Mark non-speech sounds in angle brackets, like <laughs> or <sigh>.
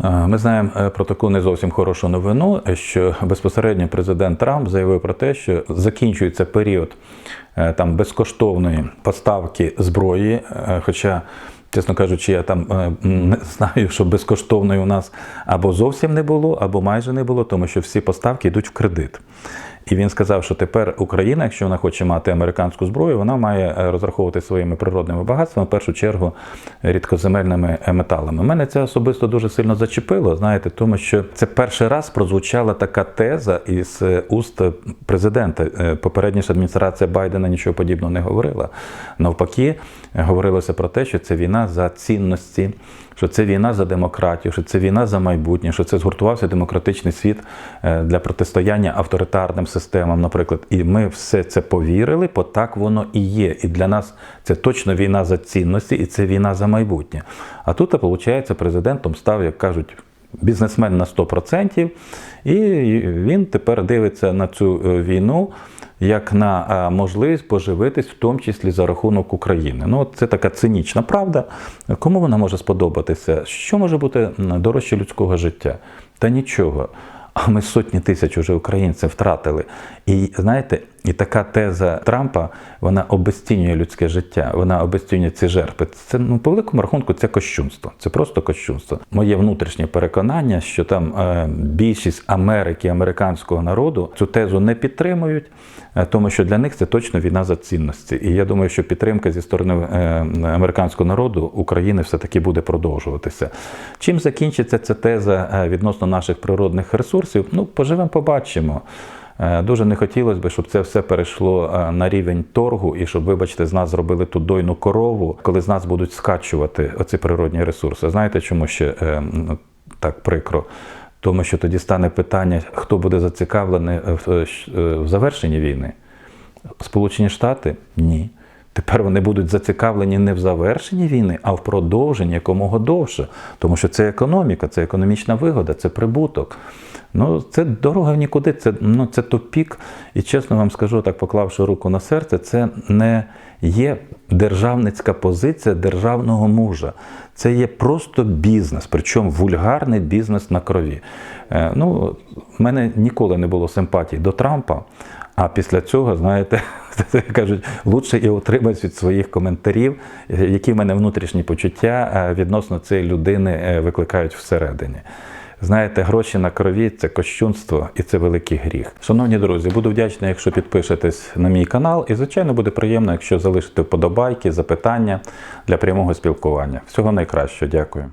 Ми знаємо е, про таку не зовсім хорошу новину, що безпосередньо президент Трамп заявив про те, що закінчується період е, там безкоштовної поставки зброї. е, Хоча, чесно кажучи, я там не знаю, що безкоштовної у нас або зовсім не було, або майже не було, тому що всі поставки йдуть в кредит. І він сказав, що тепер Україна, якщо вона хоче мати американську зброю, вона має е, розраховувати своїми природними багатствами, в першу чергу рідкоземельними е, металами. Мене це особисто дуже сильно зачепило, знаєте, тому що це перший раз прозвучала така теза із е, уст президента. Попередня ж адміністрація Байдена нічого подібного не говорила. Навпаки, говорилося про те, що це війна за цінності, що це війна за демократію, що це війна за майбутнє, що це згуртувався демократичний світ е, для протистояння авторитарним системам, наприклад. І ми все це повірили, бо так воно і є. І для нас це точно війна за цінності, і це війна за майбутнє. А тут, виходить, президентом став, як кажуть, бізнесмен на 100%, і він тепер дивиться на цю е, війну як на е, можливість поживитись, в тому числі за рахунок України. Ну, це така цинічна правда. Кому вона може сподобатися? Що може бути дорожче людського життя? Та нічого. А ми сотні тисяч уже українців втратили. І знаєте, і така теза Трампа вона обезцінює людське життя, вона обезцінює ці жертви. Це ну по великому рахунку це кощунство. Це просто кощунство. Моє внутрішнє переконання, що там е, більшість Америки, американського народу цю тезу не підтримують, е, тому що для них це точно війна за цінності. І я думаю, що підтримка зі сторони е, американського народу України все таки буде продовжуватися. Чим закінчиться ця теза е, відносно наших природних ресурсів? Ну, поживемо, побачимо. Е, Дуже не хотілося б, щоб це все перейшло е, на рівень торгу, і щоб, вибачте, з нас зробили ту дойну корову, коли з нас будуть скачувати оці природні ресурси. Знаєте, чому ще е, так прикро? Тому що тоді стане питання, хто буде зацікавлений в завершенні війни? Сполучені Штати? Ні. Тепер вони будуть зацікавлені не в завершенні війни, а в продовженні якомога довше. Тому що це економіка, це економічна вигода, це прибуток. Ну, це дорога в нікуди, це, ну, це тупік. І чесно вам скажу, так поклавши руку на серце, це не є державницька позиція державного мужа. Це є просто бізнес, причому вульгарний бізнес на крові. Е, ну, в мене ніколи не було симпатії до Трампа. А після цього, знаєте, <laughs> кажуть, лучше і отримати від своїх коментарів, які в мене внутрішні почуття е, відносно цієї людини е, викликають всередині. Знаєте, гроші на крові це кощунство і це великий гріх. Шановні друзі, буду вдячний, якщо підпишетесь на мій канал, і звичайно буде приємно, якщо залишите вподобайки, запитання для прямого спілкування. Всього найкращого, дякую.